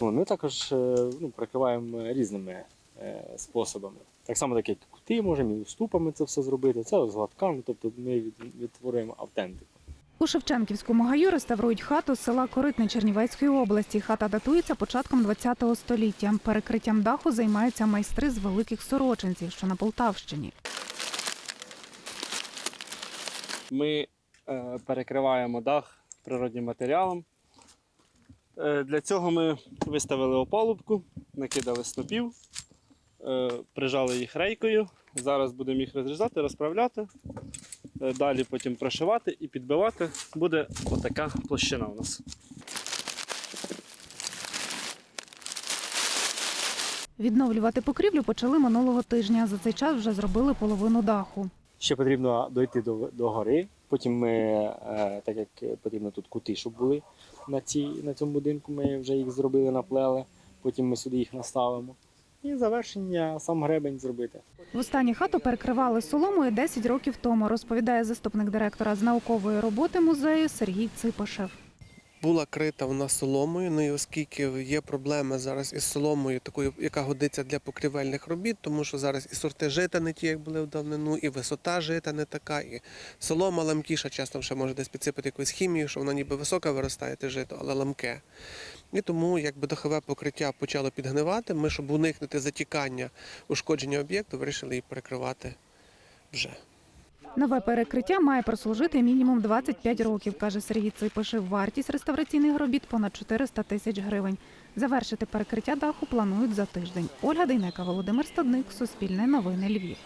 Ми також е, ну, прикриваємо різними е, способами. Так само, так як кути можемо і уступами це все зробити. Це з гладками, тобто ми від- відтворюємо автентику. У Шевченківському гаю реставрують хату з села Коритне Чернівецької області. Хата датується початком ХХ століття. Перекриттям даху займаються майстри з великих сорочинців, що на Полтавщині. Ми е, перекриваємо дах природнім матеріалом. Е, для цього ми виставили опалубку, накидали снопів, е, прижали їх рейкою. Зараз будемо їх розрізати, розправляти. Е, далі потім прошивати і підбивати. Буде отака площина у нас. Відновлювати покрівлю почали минулого тижня. За цей час вже зробили половину даху. Ще потрібно дойти до, до гори. Потім ми, е, так як потрібно тут кути, щоб були на, цій, на цьому будинку, ми вже їх зробили, наплели. Потім ми сюди їх наставимо. І завершення сам гребень зробити. Востаннє хату перекривали соломою 10 років тому, розповідає заступник директора з наукової роботи музею Сергій Ципашев. Була крита вона соломою. Ну і оскільки є проблеми зараз із соломою, такою, яка годиться для покрівельних робіт, тому що зараз і сорти жита не ті, як були в давнину, і висота жита не така, і солома ламкіша, часто ще може десь підсипати якусь хімію, що вона ніби висока виростає те жито, але ламке. І тому, якби дахове покриття почало підгнивати, ми, щоб уникнути затікання ушкодження об'єкту, вирішили її перекривати вже. Нове перекриття має прослужити мінімум 25 років, каже Сергій Ципишев. Вартість реставраційних робіт понад 400 тисяч гривень. Завершити перекриття даху планують за тиждень. Ольга Дейнека, Володимир Стадник, Суспільне новини Львів.